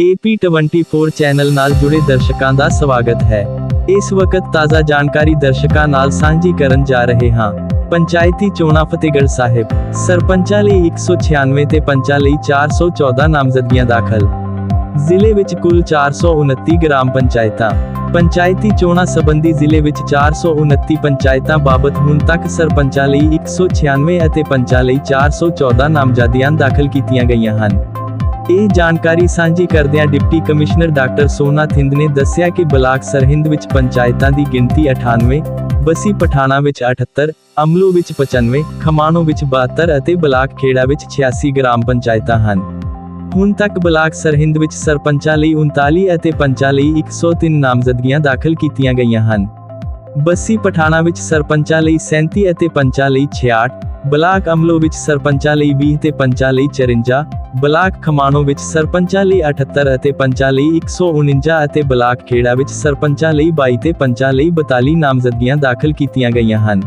AP24 channel ਨਾਲ ਜੁੜੇ ਦਰਸ਼ਕਾਂ ਦਾ ਸਵਾਗਤ ਹੈ। ਇਸ ਵਕਤ ਤਾਜ਼ਾ ਜਾਣਕਾਰੀ ਦਰਸ਼ਕਾਂ ਨਾਲ ਸਾਂਝੀ ਕਰਨ ਜਾ ਰਹੇ ਹਾਂ। ਪੰਚਾਇਤੀ ਚੋਣਾਂ ਫਤਿਹਗੜ੍ਹ ਸਾਹਿਬ, ਸਰਪੰਚਾਂ ਲਈ 196 ਤੇ ਪੰਚਾਂ ਲਈ 414 ਨਾਮਜ਼ਦਗੀਆਂ ਦਾਖਲ। ਜ਼ਿਲ੍ਹੇ ਵਿੱਚ ਕੁੱਲ 429 ਗ੍ਰਾਮ ਪੰਚਾਇਤਾਂ। ਪੰਚਾਇਤੀ ਚੋਣਾਂ ਸੰਬੰਧੀ ਜ਼ਿਲ੍ਹੇ ਵਿੱਚ 429 ਪੰਚਾਇਤਾਂ ਬਾਬਤ ਹੁਣ ਤੱਕ ਸਰਪੰਚਾਂ ਲਈ 196 ਅਤੇ ਪੰਚਾਂ ਲਈ 414 ਨਾਮਜ਼ਦਗੀਆਂ ਦਾਖਲ ਕੀਤੀਆਂ ਗਈਆਂ ਹਨ। ਇਹ ਜਾਣਕਾਰੀ ਸਾਂਝੀ ਕਰਦਿਆਂ ਡਿਪਟੀ ਕਮਿਸ਼ਨਰ ਡਾਕਟਰ ਸੋਨਾ ਥਿੰਦ ਨੇ ਦੱਸਿਆ ਕਿ ਬਲਾਕ ਸਰਹਿੰਦ ਵਿੱਚ ਪੰਚਾਇਤਾਂ ਦੀ ਗਿਣਤੀ 98 ਬਸੀ ਪਠਾਣਾ ਵਿੱਚ 78 ਅਮਲੋ ਵਿੱਚ 95 ਖਮਾਣੋ ਵਿੱਚ 72 ਅਤੇ ਬਲਾਕ ਖੇੜਾ ਵਿੱਚ 86 ਗ੍ਰਾਮ ਪੰਚਾਇਤਾਂ ਹਨ। ਹੁਣ ਤੱਕ ਬਲਾਕ ਸਰਹਿੰਦ ਵਿੱਚ ਸਰਪੰਚਾਂ ਲਈ 39 ਅਤੇ ਪੰਚਾਂ ਲਈ 103 ਨਾਮਜ਼ਦਗੀਆਂ ਦਾਖਲ ਕੀਤੀਆਂ ਗਈਆਂ ਹਨ। ਬੱਸੀ ਪਠਾਣਾ ਵਿੱਚ ਸਰਪੰਚਾਂ ਲਈ 37 ਅਤੇ ਪੰਚਾਂ ਲਈ 66 ਬਲਾਕ ਅਮਲੋ ਵਿੱਚ ਸਰਪੰਚਾਂ ਲਈ 20 ਤੇ ਪੰਚਾਂ ਲਈ 54 ਬਲਾਕ ਖਮਾਣੋ ਵਿੱਚ ਸਰਪੰਚਾਂ ਲਈ 78 ਅਤੇ ਪੰਚਾਂ ਲਈ 149 ਅਤੇ ਬਲਾਕ ਖੇੜਾ ਵਿੱਚ ਸਰਪੰਚਾਂ ਲਈ 22 ਤੇ ਪੰਚਾਂ ਲਈ 42 ਨਾਮਜ਼ਦਗੀਆਂ ਦਾਖਲ ਕੀਤੀਆਂ ਗਈਆਂ ਹਨ।